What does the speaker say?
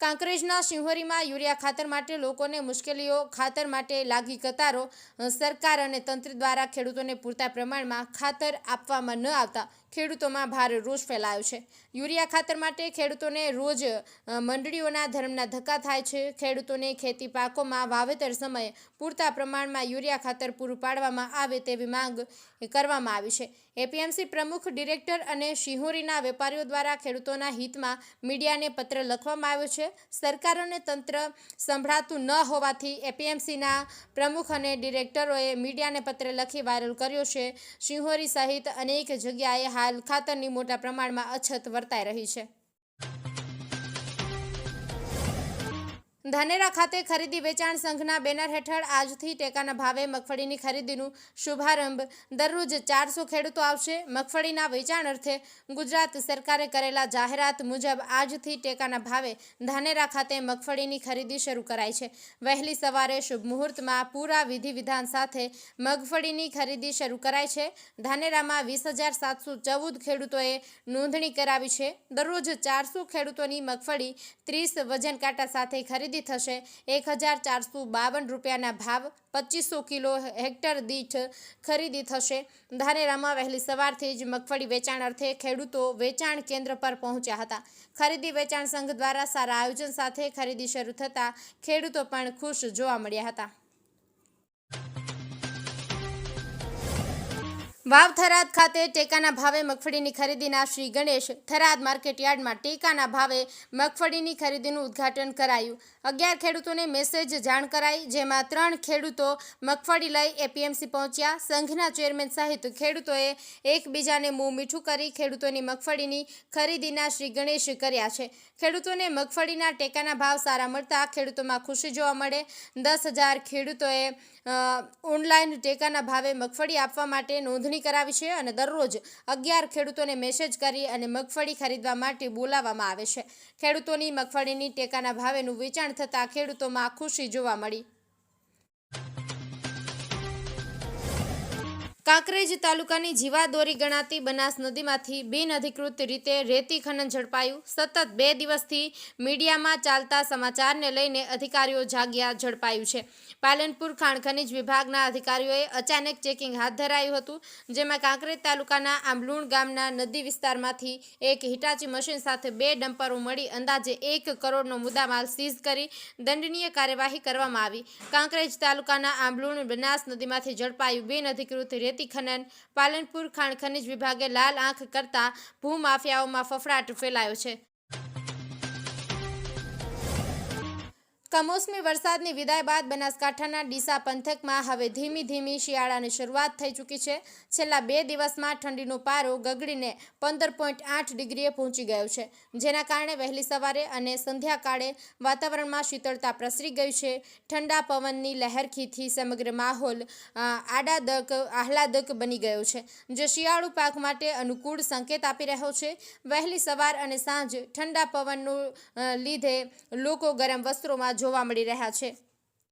કાંકરેજના શિહોરીમાં urea ખાતર માટે લોકોને મુશ્કેલીઓ, ખાતર માટે લાગી કતારો સરકાર અને તંત્ર દ્વારા ખેડૂતોને પૂરતા પ્રમાણમાં ખાતર આપવામાં ન આવતા ખેડૂતોમાં ભારે રોષ ફેલાયો છે. યુરિયા ખાતર માટે ખેડૂતોને રોજ મંડળીઓના ધર્મના ધક્કા થાય છે. ખેડૂતોને ખેતી પાકોમાં વાવેતર સમયે પૂરતા પ્રમાણમાં યુરિયા ખાતર પૂરું પાડવામાં આવે તેવી માંગ કરવામાં આવી છે. એપીએમસી પ્રમુખ, ડિરેક્ટર અને શિહોરીના વેપારીઓ દ્વારા ખેડૂતોના હિતમાં મીડિયાને પત્ર લખવામાં આવ્યો છે. સરકાર અને તંત્ર સંભળાતું ન હોવાથી એપીએમસીના પ્રમુખ અને ડિરેક્ટરોએ મીડિયાને પત્ર લખી વાયરલ કર્યો છે. શિહોરી સહિત અનેક જગ્યાએ હાલ ખાતરની મોટા પ્રમાણમાં અછત વર્તાઈ રહી છે. ધાનેરા ખાતે ખરીદી વેચાણ સંઘના બેનર હેઠળ આજથી ટેકાના ભાવે મગફળીની ખરીદીનું શુભારંભ. દરરોજ ચારસો ખેડૂતો આવશે. મગફળીના વેચાણ અર્થે ગુજરાત સરકારે કરેલા જાહેરાત મુજબ આજથી ટેકાના ભાવે ધાનેરા ખાતે મગફળીની ખરીદી શરૂ કરાઈ છે. વહેલી સવારે શુભ મુહૂર્તમાં પૂરા વિધિ વિધાન સાથે મગફળીની ખરીદી શરૂ કરાઈ છે. ધાનેરામાં વીસ હજાર સાતસો ચૌદ ખેડૂતોએ નોંધણી કરાવી છે. દરરોજ ચારસો ખેડૂતોની મગફળી ત્રીસ વજન કાંટા સાથે ખરીદી થશે. એક હજાર ચારસો બાવન રૂપિયાના ભાવ પચીસો કિલો હેક્ટર દીઠ ખરીદી થશે. ધાનેરામાં વહેલી સવારથી જ મગફળી વેચાણ અર્થે ખેડૂતો વેચાણ કેન્દ્ર પર પહોંચ્યા હતા. ખરીદી વેચાણ સંઘ દ્વારા સારા આયોજન સાથે ખરીદી શરૂ થતાં ખેડૂતો પણ ખુશ જોવા મળ્યા હતા. વાવ થરાદ ખાતે ટેકાના ભાવે મગફળીની ખરીદીના શ્રી ગણેશ થરાદ માર્કેટયાર્ડમાં ટેકાના ભાવે મગફળીની ખરીદીનું ઉદ્ઘાટન કરાયું. અગિયાર ખેડૂતોને મેસેજ જાણ કરાઈ, જેમાં ત્રણ ખેડૂતો મગફળી લઈ એપીએમસી પહોંચ્યા. સંઘના ચેરમેન સહિત ખેડૂતોએ એકબીજાને મું મીઠું કરી ખેડૂતોની મગફળીની ખરીદીના શ્રી ગણેશ કર્યા છે. ખેડૂતોને મગફળીના ટેકાના ભાવ સારા મળતા ખેડૂતોમાં ખુશી જોવા મળે. દસ ખેડૂતોએ ઓનલાઈન ટેકાના ભાવે મગફળી આપવા માટે નોંધણી કરાવી છે અને દરરોજ અગિયાર ખેડૂતોને મેસેજ કરી અને મગફળી ખરીદવા માટે બોલાવવામાં આવે છે. ખેડૂતોની મગફળીની ટેકાના ભાવેનું વેચાણ થતાં ખેડૂતોમાં ખુશી જોવા મળી. કાંકરેજ તાલુકાની જીવાદોરી ગણાતી બનાસ નદીમાંથી બિનઅધિકૃત રીતે રેતી ખનન ઝડપાયું. સતત બે દિવસથી મીડિયામાં ચાલતા સમાચારને લઈને અધિકારીઓ જાગ્યા ઝડપાયું છે. પાલનપુર ખાણ ખનિજ વિભાગના અધિકારીઓએ અચાનક ચેકિંગ હાથ ધરાયું હતું, જેમાં કાંકરેજ તાલુકાના આંબલુણ ગામના નદી વિસ્તારમાંથી એક હિટાચી મશીન સાથે બે ડમ્પરો મળી અંદાજે એક કરોડનો મુદ્દામાલ સીઝ કરી દંડનીય કાર્યવાહી કરવામાં આવી. કાંકરેજ તાલુકાના આંબલુણ બનાસ નદીમાંથી ઝડપાયું બિનઅધિકૃત રેતી ખનન પાલનપુર ખાણ ખનીજ વિભાગે લાલ આંખ કરતા ભૂમાફિયાઓમાં ફફડાટ ફેલાયો છે. કમોસમી વરસાદની વિદાય બાદ બનાસકાંઠાના ડીસા પંથકમાં હવે ધીમી ધીમી શિયાળાની શરૂઆત થઈ ચૂકી છે. છેલ્લા બે દિવસમાં ઠંડીનો પારો ગગડીને પંદર પોઈન્ટ આઠ ડિગ્રીએ પહોંચી ગયો છે. જેના કારણે વહેલી સવારે અને સંધ્યાકાળે વાતાવરણમાં શીતળતા પ્રસરી ગઈ છે. ઠંડા પવનની લહેરખીથી સમગ્ર માહોલ આડાદક, આહલાદક બની ગયો છે. જે શિયાળુ પાક માટે અનુકૂળ સંકેત આપી રહ્યો છે. વહેલી સવાર અને સાંજ ઠંડા પવનનું લીધે લોકો ગરમ વસ્ત્રોમાં જોવા મળી રહ્યા છે.